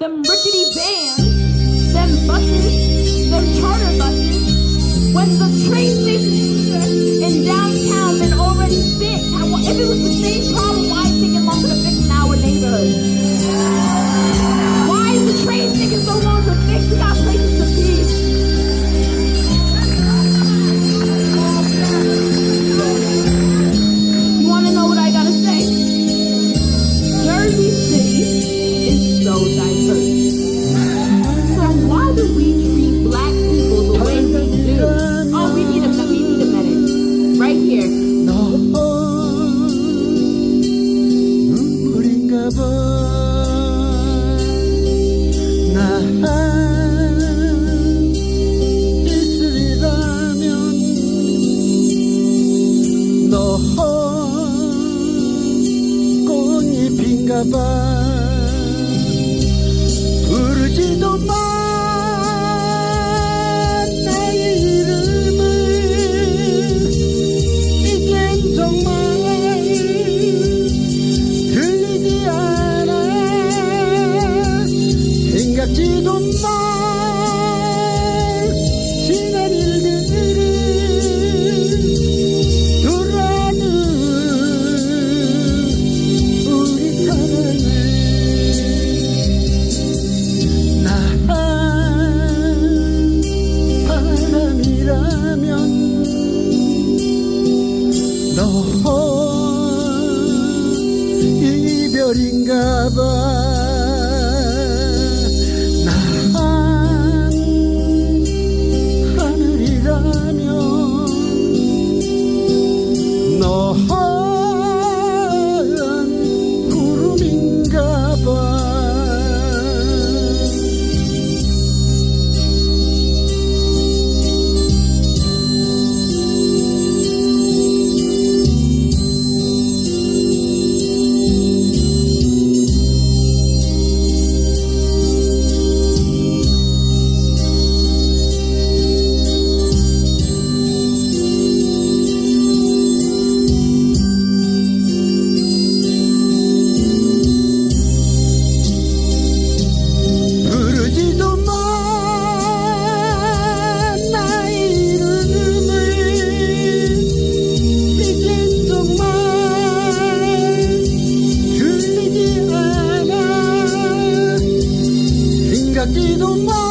them rickety veins. lullaby. 너 이별인가 봐. perdido um mal.